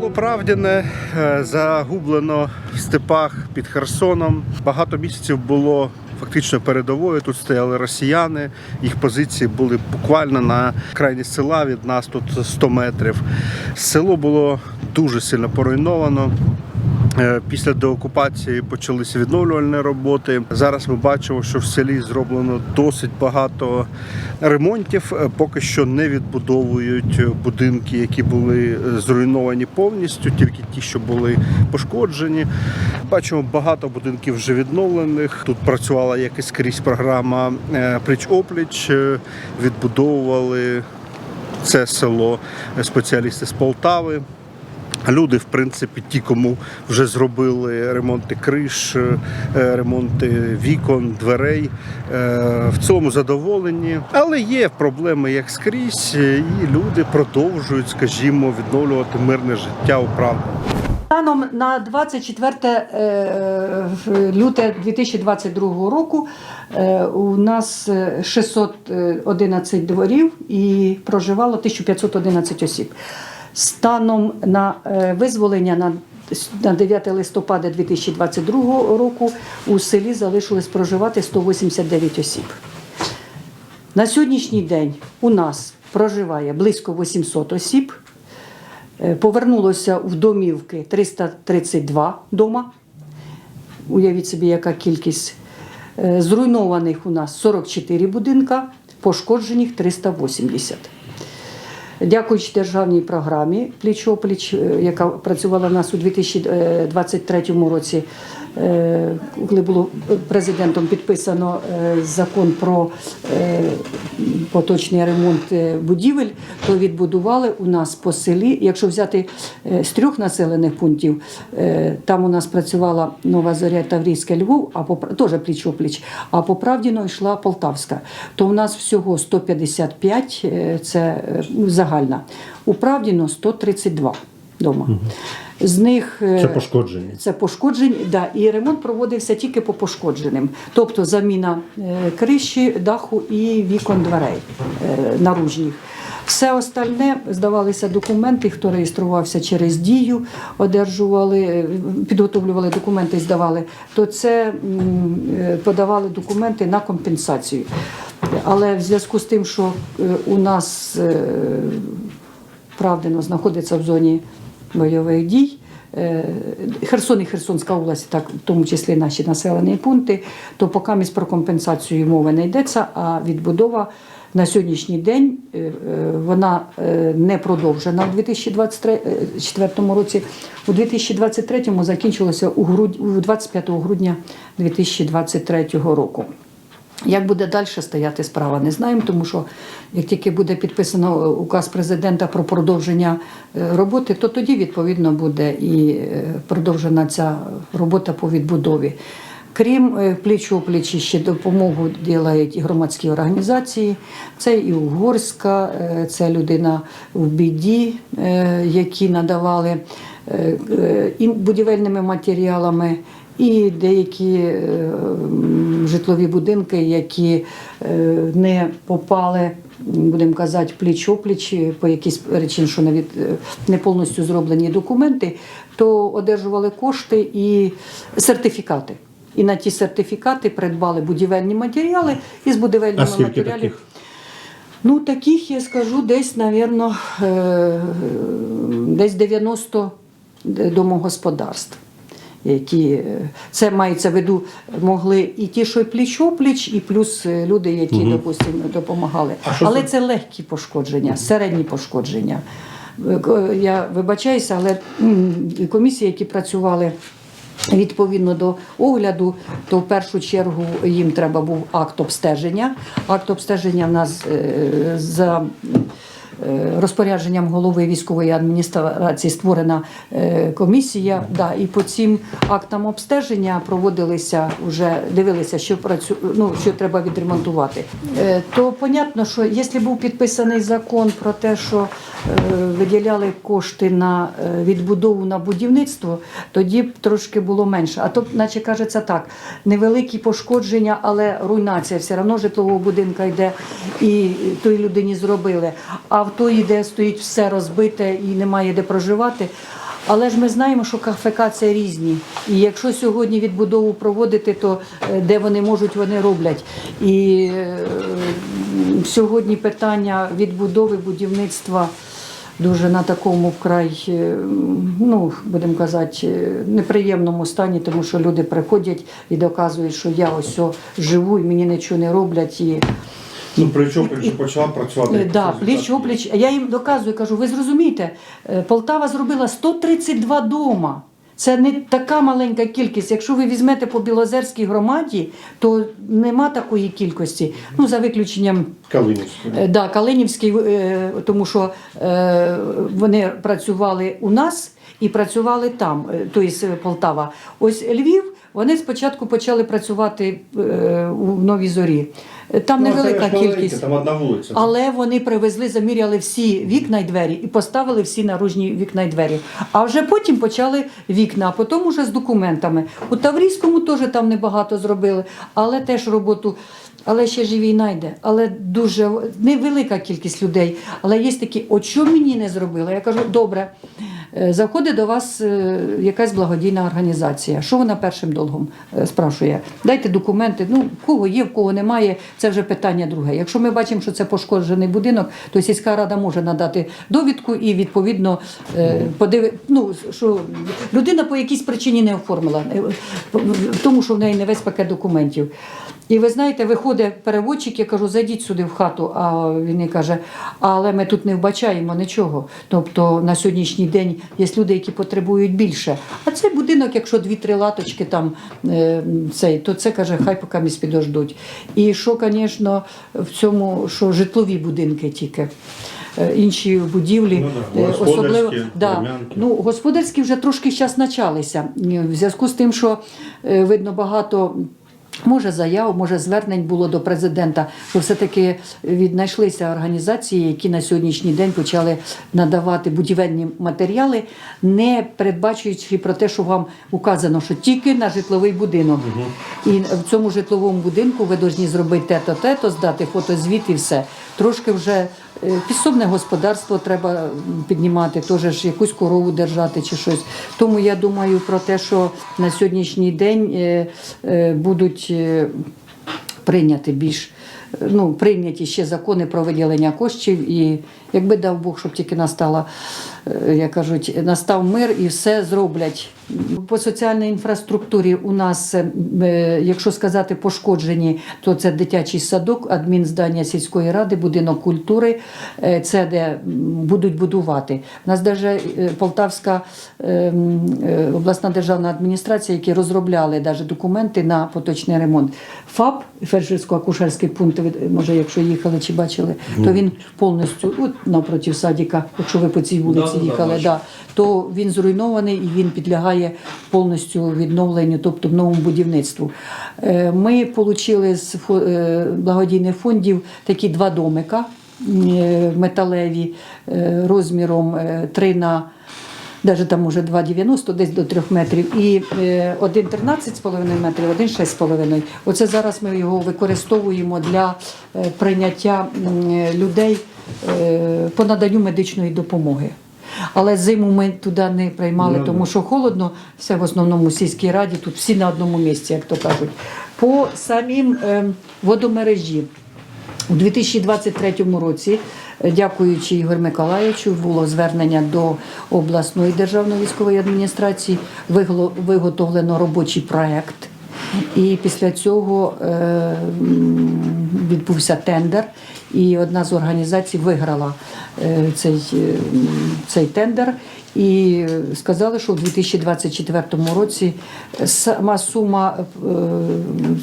Правдіне е, загублено в степах під Херсоном. Багато місяців було фактично передовою. Тут стояли росіяни. Їх позиції були буквально на крайні села від нас тут 100 метрів. Село було дуже сильно поруйновано. Е, Після деокупації почалися відновлювальні роботи. Зараз ми бачимо, що в селі зроблено досить багато ремонтів. Е, Поки що не відбудовують будинки, які були е, зруйновані повністю, тільки ті, що були пошкоджені. Бачимо багато будинків вже відновлених. Тут працювала як і скрізь програма пліч-опліч. Е, Відбудовували це село спеціалісти з Полтави. Люди, в принципі, ті, кому вже зробили ремонти криш, е, ремонти вікон, дверей, е, в цьому задоволені. Але є проблеми як скрізь, е, і люди продовжують, скажімо, відновлювати мирне життя у правді. Станом на 24 е, люте 2022 року у нас е, 611 дворів і проживало 1511 осіб. Станом на е, визволення на на 9 листопада 2022 року у селі залишилось проживати 189 осіб. На сьогоднішній день у нас проживає близько 800 осіб. Е, Повернулося в домівки 332 дома. Уявіть собі, яка кількість. Е, Зруйнованих у нас 44 будинка, пошкоджених 380. Дякуючи державній програмі пліч-о-пліч, яка працювала в нас у 2023 році, е, коли було президентом підписано е, закон про е, поточний ремонт е, будівель, то відбудували у нас по селі. Якщо взяти е, з трьох населених пунктів, е, там у нас працювала Нова Зоря Таврійська Львов, а по теж пліч-опліч, а по Правдіно йшла Полтавська. То у нас всього 155, е, це е, загальна. У Правдіно 132 дома. З них е, Це пошкоджені. це пошкоджень, да, і ремонт проводився тільки по пошкодженим, тобто заміна е, криші, даху і вікон дверей е, наружніх. Все остальне здавалися документи, хто реєструвався через дію, одержували, підготовлювали документи здавали, то це подавали документи на компенсацію. Але в зв'язку з тим, що у нас Правдино знаходиться в зоні бойових дій. Е, Херсон і Херсонська область, так в тому числі наші населені пункти, то поки місь про компенсацію мови не йдеться, а відбудова на сьогоднішній день е, е, вона не продовжена у 2024 році. У 2023 закінчилося у 25 грудня 2023 року. Як буде далі стояти справа, не знаємо, тому що як тільки буде підписано указ президента про продовження е, роботи, то тоді відповідно буде і е, продовжена ця робота по відбудові. Крім е, пліч-опліч, ще допомогу ділають і громадські організації. Це і Угорська, це людина в біді, які надавали і будівельними матеріалами і деякі е, житлові будинки, які е, не попали, будемо казати, пліч-опліч е, по якійсь причин, що не, від, е, не повністю зроблені документи, то одержували кошти і сертифікати. І на ті сертифікати придбали будівельні матеріали і з будівельними скільки матеріалів. таких? Ну, таких я скажу десь, навірно, десь 90 домогосподарств. Які е, це мається в виду, могли і ті, що пліч-опліч, і плюс е, люди, які, допустимо, допомагали. Але це- це легкі пошкодження, середні пошкодження. Е, Я вибачаюся, але комісії, які працювали Відповідно до огляду, то в першу чергу їм треба був акт обстеження. Акт обстеження в нас за розпорядженням голови військової адміністрації створена е, комісія. Да, і по цим актам обстеження проводилися вже дивилися, що працю, ну, що треба відремонтувати. Е, То понятно, що якщо був підписаний закон про те, що е, виділяли кошти на е, відбудову на будівництво, тоді б трошки було менше. А то, наче кажеться так, невеликі пошкодження, але руйнація все одно житлового будинку йде і той людині зробили. А в той, де стоїть все розбите і немає де проживати. Але ж ми знаємо, що це різні. І якщо сьогодні відбудову проводити, то е, де вони можуть, вони роблять. І е, сьогодні питання відбудови будівництва дуже на такому вкрай, е, ну будемо казати, неприємному стані, тому що люди приходять і доказують, що я ось живу і мені нічого не роблять. І Ну, причому почала працювати. Е, Да, пліч опліч. Я їм доказую, кажу, ви зрозумієте, е, Полтава зробила 132 дома. Це не така маленька кількість. Якщо ви візьмете по Білозерській громаді, то нема такої кількості. Ну, за виключенням Калинівською. Е, Да, Калинівський, тому що вони працювали у нас і працювали там, тобто Полтава. Ось Львів, вони спочатку почали працювати у Новій Зорі. Там невелика кількість. Там одна вулиця. Але вони привезли, заміряли всі вікна й двері і поставили всі наружні вікна й двері. А вже потім почали вікна, а потім уже з документами. У Таврійському теж там небагато зробили, але теж роботу. Але ще ж і війна йде. Але дуже невелика кількість людей. Але є такі, от що мені не зробили? Я кажу, добре, заходить до вас е, якась благодійна організація. Що вона першим долгом е, спрашує? Дайте документи. Ну, кого є, в кого немає, це вже питання друге. Якщо ми бачимо, що це пошкоджений будинок, то сільська рада може надати довідку і відповідно е, подиви... ну, що людина по якійсь причині не оформила, е, тому, що в неї не весь пакет документів. І ви знаєте, виходить переводчик, я кажу, зайдіть сюди в хату. А він каже, але ми тут не вбачаємо нічого. Тобто на сьогоднішній день є люди, які потребують більше. А цей будинок, якщо дві-три латочки там е, цей, то це каже, хай поки місь підождуть. І що, звісно, в цьому, що житлові будинки тільки. Е, Інші будівлі, Ну да, е, особливо да, ну, господарські вже трошки зараз почалися. В зв'язку з тим, що видно багато. Може, заяв, може, звернень було до президента, що все-таки віднайшлися організації, які на сьогоднішній день почали надавати будівельні матеріали, не передбачуючи про те, що вам указано, що тільки на житловий будинок. І в цьому житловому будинку ви повинні зробити те-то, те-то, здати фотозвіт і все. Трошки вже підсобне господарство треба піднімати, теж якусь корову держати чи щось. Тому я думаю про те, що на сьогоднішній день е, е, будуть е, прийняти більш. е, Ну, прийняті ще закони про виділення коштів, і якби дав Бог, щоб тільки настала, е, як кажуть, настав мир і все зроблять. По соціальній інфраструктурі у нас, е, е, якщо сказати пошкоджені, то це дитячий садок, адмінздання сільської ради, будинок культури, це де будуть будувати. У нас навіть Полтавська обласна державна адміністрація, які розробляли навіть документи на поточний ремонт. ФАП, фельдшерсько-акушерський пункт, може, якщо їхали чи бачили, то він повністю от напроти садика, якщо ви по цій вулиці Да-да-да, їхали, да, то він зруйнований і він підлягає повністю відновленню, тобто новому будівництву. Е, Ми отримали з е, благодійних фондів такі два домика е, металеві розміром е, 3 на Навіть там може 2,90, десь до 3 метрів, і один 13,5 метрів, один 6,5. Оце зараз ми його використовуємо для прийняття людей по наданню медичної допомоги. Але зиму ми туди не приймали, Ну, тому що холодно, все в основному в сільській раді, тут всі на одному місці, як то кажуть. По самім е, водомережі. У 2023 році, е, дякуючи Ігор Миколаївичу, було звернення до обласної державної військової адміністрації, виготовлено робочий проект. І після цього е, відбувся тендер, і одна з організацій виграла е, цей, е, цей тендер. І сказали, що у 2024 році сама сума е,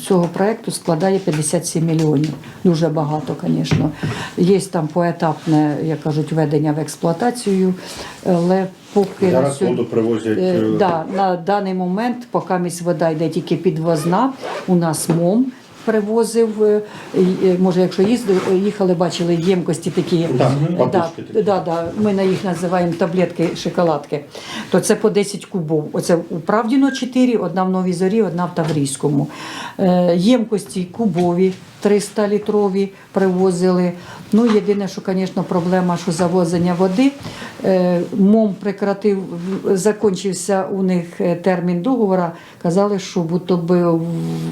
цього проекту складає 57 мільйонів. Дуже багато, звісно. Є там поетапне, як кажуть, введення в експлуатацію, але поки на Зараз сьогодні- воду привозять. Да, на даний момент, поки місь вода йде тільки підвозна, у нас МОМ привозив, е, е, може, якщо їздили, їхали, бачили ємкості такі. Так, да, такі. да, да, ми на їх називаємо таблетки, шоколадки. То це по 10 кубов. Оце у Правдіно 4, одна в Новій Зорі, одна в Таврійському. Е, ємкості кубові 300 літрові привозили. Ну, єдине, що, звісно, проблема, що завозення води. Е, МОМ прекратив, закінчився у них е, термін договору. Казали, що будто би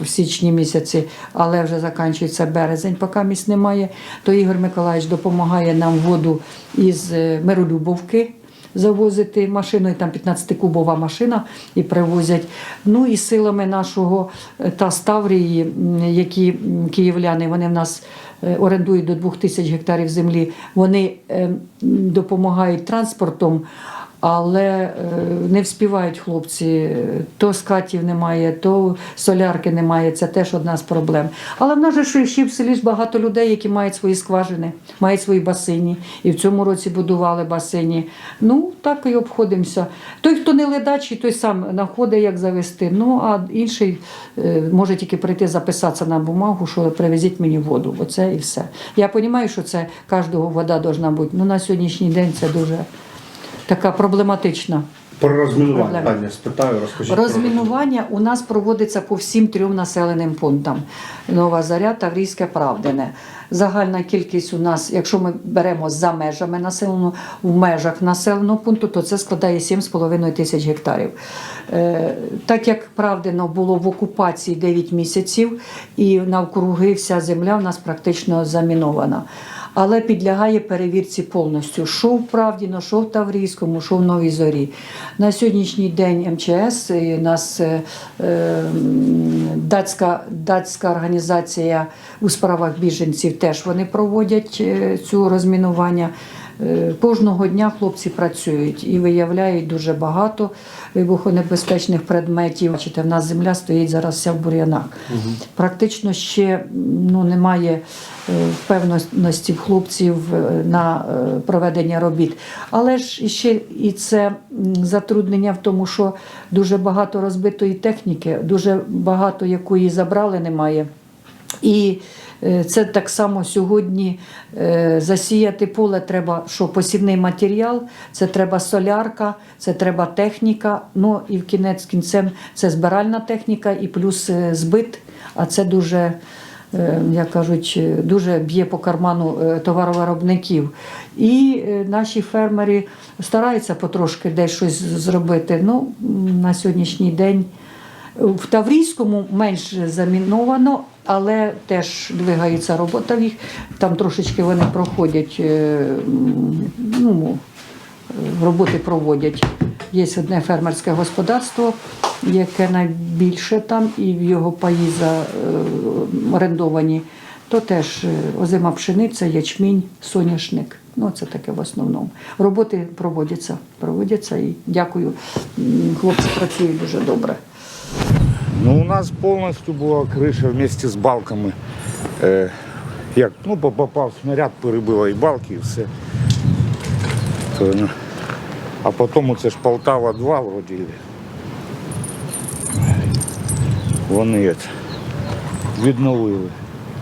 в січні місяці, але вже закінчується березень, поки місць немає. То Ігор Миколаївич допомагає нам воду із е, Миролюбовки завозити машиною, там 15-кубова машина і привозять. Ну і силами нашого е, та Ставрії, які київляни, вони в нас е, орендують до 2000 гектарів землі, вони е, допомагають транспортом. Але е, не вспівають хлопці, то скатів немає, то солярки немає. Це теж одна з проблем. Але в нас же ще в селі багато людей, які мають свої скважини, мають свої басейні. І в цьому році будували басейні. Ну, так і обходимося. Той, хто не ледачий, той сам знаходить, як завести. Ну, а інший е, може тільки прийти записатися на бумагу, що привезіть мені воду. Оце і все. Я розумію, що це кожного вода повинна бути. Ну, на сьогоднішній день це дуже така проблематична. Про розмінування Проблема. спитаю, розкажіть. Розмінування у нас проводиться по всім трьом населеним пунктам: Нова Заря, Таврійське, Правдине. Загальна кількість у нас, якщо ми беремо за межами населеного, в межах населеного пункту, то це складає 7,5 тисяч гектарів. Е, так як Правдино було в окупації 9 місяців, і навкруги вся земля в нас практично замінована. Але підлягає перевірці повністю. Що в Правдіно, що в Таврійському, що в Новій Зорі. На сьогоднішній день МЧС у нас е, е, датська, датська організація у справах біженців теж вони проводять е, цю розмінування. Е, Кожного дня хлопці працюють і виявляють дуже багато вибухонебезпечних предметів. Бачите, в нас земля стоїть зараз вся в бур'янах. Практично ще ну, немає е, впевненості в хлопців е, на е, проведення робіт. Але ж ще і це затруднення в тому, що дуже багато розбитої техніки, дуже багато якої забрали немає. І е, це так само сьогодні е, засіяти поле треба, що посівний матеріал, це треба солярка, це треба техніка. Ну і в кінець кінцем це збиральна техніка і плюс е, збит. А це дуже, е, як кажуть, е, дуже б'є по карману е, товаровиробників. І е, наші фермери стараються потрошки десь щось зробити. Ну, на сьогоднішній день. В Таврійському менш заміновано, але теж двигається робота в їх. Там трошечки вони проходять, е, ну, роботи проводять. Є одне фермерське господарство, яке найбільше там, і в його паї е, орендовані. То теж е, озима пшениця, ячмінь, соняшник. Ну, це таке в основному. Роботи проводяться, проводяться і дякую. Хлопці працюють дуже добре. Ну, у нас повністю була криша вместе з балками. Е, як, ну, попав снаряд, перебило і балки, і все. Ну, а потім це ж Полтава 2 вроді. Вони відновили.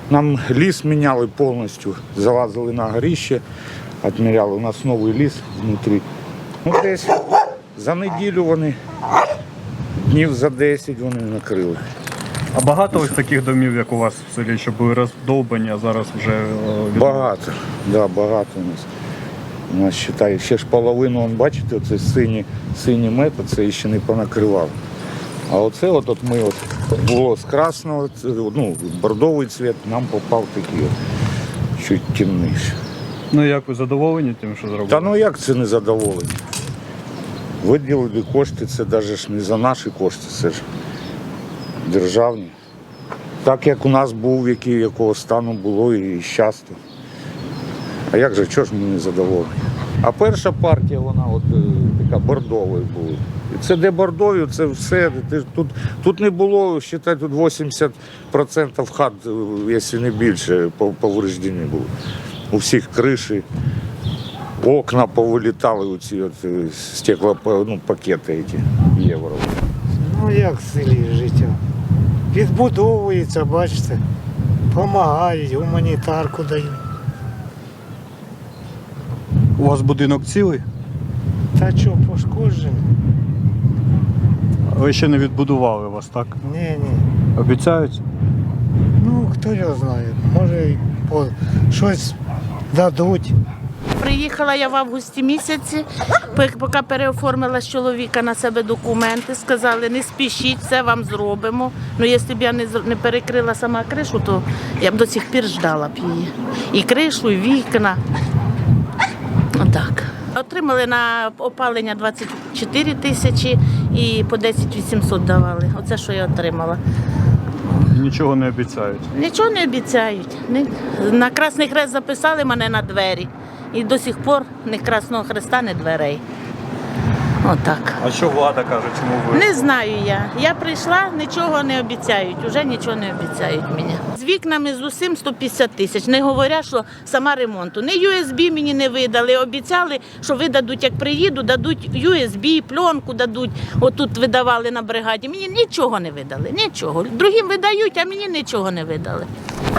Нам ліс міняли повністю, залазили на горище, відміряли. У нас новий ліс внутрі. Ну, десь за неділю вони, днів за 10 вони накрили. А багато ось таких домів, як у вас в селі, що були роздовбані, а зараз вже е, від- Багато, да, багато у нас. У нас считай, ще ж половину, он, бачите, оце сині, сині мета, це ще не понакривав. А оце от, от ми от було з красного, це, ну, бордовий цвіт, нам попав такий от, чуть темніший. Ну як ви задоволені тим, що зробили? Та ну як це не задоволення? Виділили кошти, це навіть ж не за наші кошти, це ж державні. Так як у нас був, який, якого стану було і щастя. А як же, чого ж ми не задоволені? А перша партія, вона от е, така бордова була. І це де бордові, це все. Тут, тут не було, вважай, тут 80% хат, е, якщо не більше, пов- повреждені були. У всіх криші. Окна повилітали у ці от е, стеклопакети ну, пакети ці, євро. Ну як в селі життя? Відбудовується, бачите, допомагають, гуманітарку дають. У вас будинок цілий? Та що, пошкоджений? Ви ще не відбудували вас, так? Ні, ні. Обіцяють? Ну, хто його знає. Може, щось дадуть. Приїхала я в августі місяці, поки переоформила з чоловіка на себе документи. Сказали, не спішіть, все вам зробимо. Ну, якщо б я не, перекрила сама кришу, то я б до сих пір ждала б її. І кришу, і вікна. Отак. Отримали на опалення 24 тисячі і по 10 800 давали. Оце, що я отримала. Нічого не обіцяють. Нічого не обіцяють. На Красний Хрест записали мене на двері. І до сих пор ні Красного Хреста, ні дверей. Отак. А що влада каже, чому ви? Не знаю я. Я прийшла, нічого не обіцяють. Уже нічого не обіцяють мені. З вікнами з усім 150 тисяч. Не говоря, що сама ремонту. Не USB мені не видали. Обіцяли, що видадуть, як приїду, дадуть USB, пленку дадуть. Отут видавали на бригаді. Мені нічого не видали. Нічого. Другим видають, а мені нічого не видали.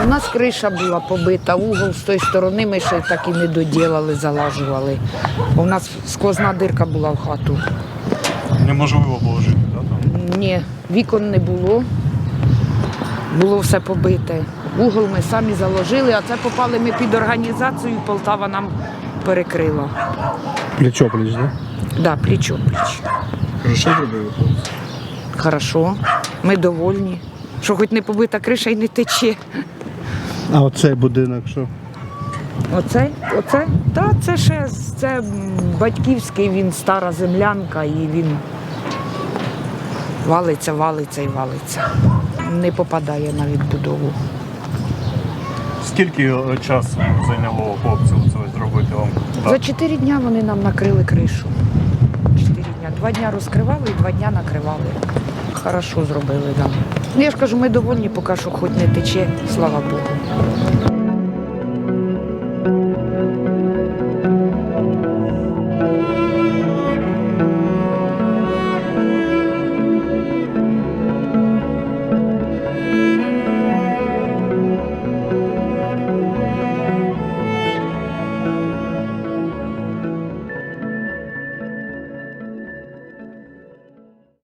У нас криша була побита, угол з тої сторони ми ще так і не доділали, залажували. У нас сквозна дирка була в хату. Неможливо було жити, да, там? Ні, вікон не було. Було все побите. Угол ми самі заложили, а це попали ми під організацію, Полтава нам перекрила. Плечо пліч, да? Да, пліч пліч. Кажу, що зробили? Хорошо, ми довольні. Що хоч не побита криша і не тече. А оцей будинок що? Оце? Оце? Та це ще це батьківський, він стара землянка і він валиться, валиться і валиться. Не попадає на відбудову. Скільки е, часу зайняло хлопців це зробити вам? За чотири дня вони нам накрили кришу. Чотири дня. Два дня розкривали і два дня накривали. Хорошо зробили. Да. Ну, я ж кажу, ми довольні, поки що хоч не тече, слава Богу.